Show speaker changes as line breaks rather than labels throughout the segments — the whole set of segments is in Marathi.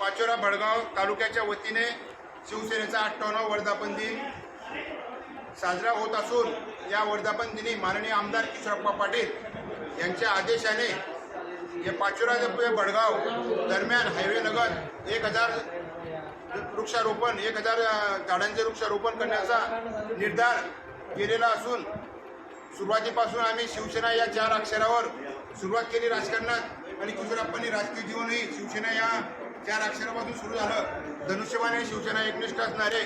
पाचोरा भडगाव तालुक्याच्या वतीने शिवसेनेचा अठ्ठावन्नाव वर्धापन दिन साजरा होत असून या वर्धापन दिनी माननीय आमदार किशोरप्पा पाटील यांच्या आदेशाने हे पाचोरा ते भडगाव दरम्यान हायवे नगर एक हजार वृक्षारोपण एक हजार झाडांचे वृक्षारोपण करण्याचा निर्धार केलेला असून सुरुवातीपासून आम्ही शिवसेना या चार अक्षरावर सुरुवात केली राजकारणात आणि किशोरप्पांनी राजकीय जीवनही शिवसेना या चार अक्षरापासून सुरू झालं. धनुष्यबाने शिवसेना एकनिष्ठ असणारे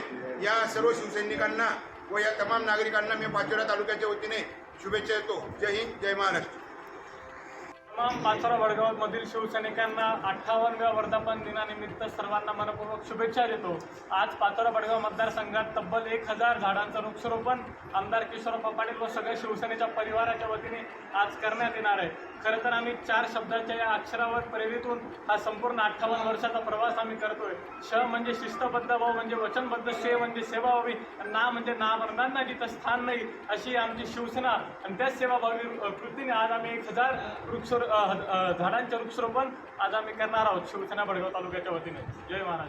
या सर्व शिवसैनिकांना व या तमाम नागरिकांना मी पाचोरा तालुक्याच्या वतीने शुभेच्छा देतो. जय हिंद जय महाराष्ट्र.
तमाम पाचोरा वडगावमधील शिवसैनिकांना अठ्ठावन्नव्या वर्धापन दिनानिमित्त सर्वांना मनपूर्वक शुभेच्छा देतो. आज पाचोरा वडगाव मतदारसंघात तब्बल एक हजार झाडांचं वृक्षारोपण आमदार किशोरप्पा पाटील व सगळ्या शिवसेनेच्या परिवाराच्या वतीने आज करण्यात येणार आहे. खरं तर आम्ही चार शब्दाच्या या अक्षरावर प्रेरित होऊन हा संपूर्ण अठ्ठावन्न वर्षाचा प्रवास आम्ही करतोय. श म्हणजे शिस्तबद्ध भाव म्हणजे वचनबद्ध शे म्हणजे सेवाभावी आणि ना म्हणजे ना नामर्दांना जिथं स्थान नाही अशी आमची शिवसेना आणि त्याच सेवाभावी कृतीने आज आम्ही एक हजार वृक्ष झाडांचे वृक्षरोपण आज आम्ही करणार आहोत शिवसेना बडगाव तालुक्याच्या वतीने. जय महाराज.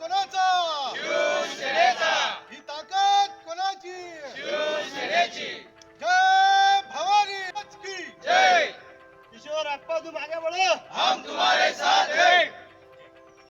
कोणाचा? ही ताकद कोणाची? जय भवानी जय! किशोर आप्पा तू मागे बोल हम तुम्हारे साथ हैं।